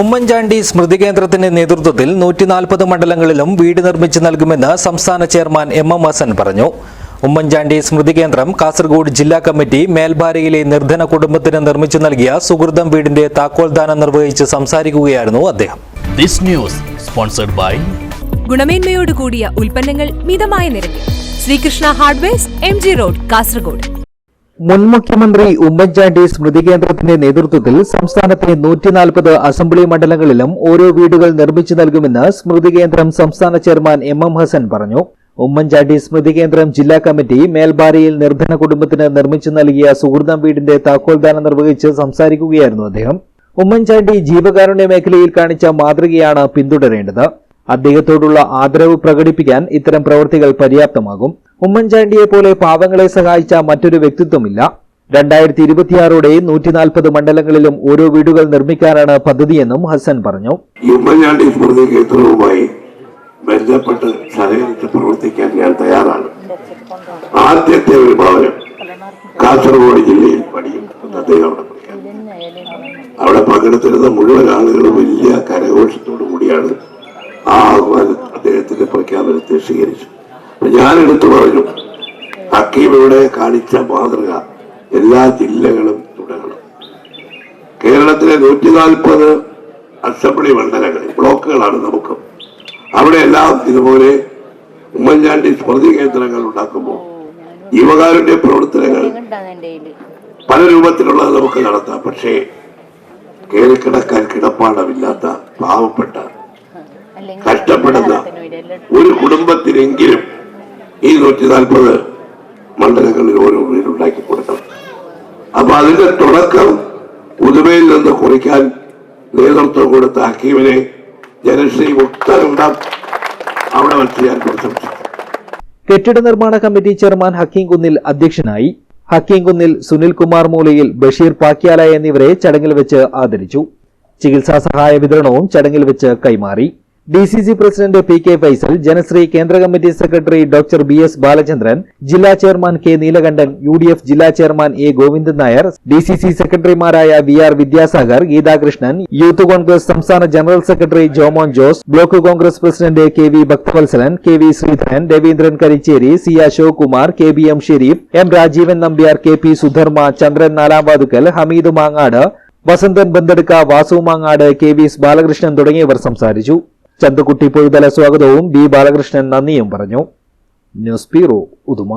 ഉമ്മൻചാണ്ടി സ്മൃതി കേന്ദ്രത്തിന്റെ നേതൃത്വത്തിൽ നൂറ്റിനാൽപ്പത് മണ്ഡലങ്ങളിലും വീട് നിർമ്മിച്ചു നൽകുമെന്ന് സംസ്ഥാന ചെയർമാൻ എം എം ഹസൻ പറഞ്ഞു. ഉമ്മൻചാണ്ടി സ്മൃതി കേന്ദ്രം കാസർഗോഡ് ജില്ലാ കമ്മിറ്റി മേൽഭാരയിലെ നിർധന കുടുംബത്തിന് നിർമ്മിച്ചു നൽകിയ സുഹൃതം വീടിന്റെ താക്കോൽദാനം നിർവഹിച്ച് സംസാരിക്കുകയായിരുന്നു അദ്ദേഹം. ദിസ് ന്യൂസ് സ്പോൺസർഡ് ബൈ ഗുണമേന്മയോട് കൂടിയ ഉൽപ്പന്നങ്ങൾ മിതമായ നിരക്കിൽ. Srikrishna hardware M G road Kasaragod. മുൻ മുഖ്യമന്ത്രി ഉമ്മൻചാണ്ടി സ്മൃതി കേന്ദ്രത്തിന്റെ നേതൃത്വത്തിൽ സംസ്ഥാനത്തെ നൂറ്റിനാൽപ്പത് അസംബ്ലി മണ്ഡലങ്ങളിലും ഓരോ വീടുകൾ നിർമ്മിച്ചു നൽകുമെന്ന് സ്മൃതി കേന്ദ്രം സംസ്ഥാന ചെയർമാൻ എം എം ഹസൻ പറഞ്ഞു. ഉമ്മൻചാണ്ടി സ്മൃതി കേന്ദ്രം ജില്ലാ കമ്മിറ്റി മേൽബാരിയിൽ നിർധന കുടുംബത്തിന് നിർമ്മിച്ചു നൽകിയ സുഹൃതം വീടിന്റെ താക്കോൽദാനം നിർവഹിച്ച് സംസാരിക്കുകയായിരുന്നു അദ്ദേഹം. ഉമ്മൻചാണ്ടി ജീവകാരുണ്യ മേഖലയിൽ കാണിച്ച മാതൃകയാണ് പിന്തുടരേണ്ടത്. അദ്ദേഹത്തോടുള്ള ആദരവ് പ്രകടിപ്പിക്കാൻ ഇത്തരം പ്രവൃത്തികൾ പര്യാപ്തമാകും. ഉമ്മൻചാണ്ടിയെ പോലെ പാവങ്ങളെ സഹായിച്ച മറ്റൊരു വ്യക്തിത്വമില്ല. രണ്ടായിരത്തി ഇരുപത്തിയാറോടെ നൂറ്റിനാൽപ്പത് മണ്ഡലങ്ങളിലും ഓരോ വീടുകൾ നിർമ്മിക്കാനാണ് പദ്ധതിയെന്നും ഹസൻ പറഞ്ഞു. ഉമ്മൻചാണ്ടി സ്മൃതി കേന്ദ്രവുമായി ബന്ധപ്പെട്ട് സഹകരിച്ച് പ്രവർത്തിക്കാൻ ഞാൻ തയ്യാറാണ്. ആദ്യത്തെ വിഭാഗം കാസർഗോഡ് ജില്ലയിൽ പണിയും അദ്ദേഹം അവിടെ. പങ്കെടുത്തിരുന്ന മുഴുവൻ ആളുകളും വലിയ കരഘോഷത്തോടു പ്രഖ്യാപനത്തെ സ്വീകരിച്ചു. ഞാൻ എടുത്തു പറഞ്ഞു ഹക്കീം ഇവിടെ കാണിച്ച മാതൃക എല്ലാ ജില്ലകളും തുടങ്ങണം കേരളത്തിലെ നൂറ്റി നാൽപ്പത് അസംബ്ലി മണ്ഡലങ്ങളിൽ ബ്ലോക്കുകളാണ് നമുക്ക്. അവിടെ എല്ലാം ഇതുപോലെ ഉമ്മൻചാണ്ടി സ്മൃതി കേന്ദ്രങ്ങൾ ഉണ്ടാക്കുമ്പോൾ യുവകാരുടെ പ്രവർത്തനങ്ങൾ പല രൂപത്തിലുള്ളത് നമുക്ക് നടത്താം. പക്ഷേ കേറിക്കിടക്കാൻ കിടപ്പാടമില്ലാത്ത പാവപ്പെട്ട കഷ്ടപ്പെടുന്ന കുടുംബത്തിനെങ്കിലും ഈ നൂറ്റി നാൽപ്പത് മണ്ഡലങ്ങളിൽ ഓരോ വീടുണ്ടാക്കി കൊടുക്കണം. അപ്പൊ അതിന്റെ തുടക്കം പുതുമയിൽ നിന്ന് കുറിക്കാൻ നേതൃത്വം കൊടുത്ത ഹക്കീമിനെ ജനശ്രീ മുക്തരുണ്ടാം അവിടെ വെച്ച് ഞാൻ കെട്ടിട നിർമ്മാണ കമ്മിറ്റി ചെയർമാൻ ഹക്കീം കുന്നിൽ അധ്യക്ഷനായി ഹക്കീം കുന്നിൽ സുനിൽ കുമാർ മൂലയിൽ ബഷീർ പാക്യാല എന്നിവരെ ചടങ്ങിൽ വെച്ച് ആദരിച്ചു. ചികിത്സാ സഹായ വിതരണവും ചടങ്ങിൽ വെച്ച് കൈമാറി. D C C president P K Faisal Janasree കേന്ദ്ര committee secretary doctor B S Balachandran ജില്ലാ chairman K Neelakandan U D F ജില്ലാ chairman A Govindan Nair D C C സെക്രട്ടറിമാരായ V R Vidyasagar Geethakrishnan youth Congress സംസ്ഥാന general secretary Jomon Jose block Congress president K V Bhakthavalsalan K V Sreedharan Raveendran Karicheri C Ashok Kumar K B M Sherif M Rajeevan Nambiar K P Sudharma Chandran Nalamvathukkal Hameed Mangad Vasanthan Bandadukka Vasu Mangad K V S Balakrishnan തുടങ്ങിയവർ സംസാരിച്ചു. ചന്തുകുട്ടി പൊഴുതല സ്വാഗതവും B Balakrishnan നന്ദിയും പറഞ്ഞു. News bureau Uduma.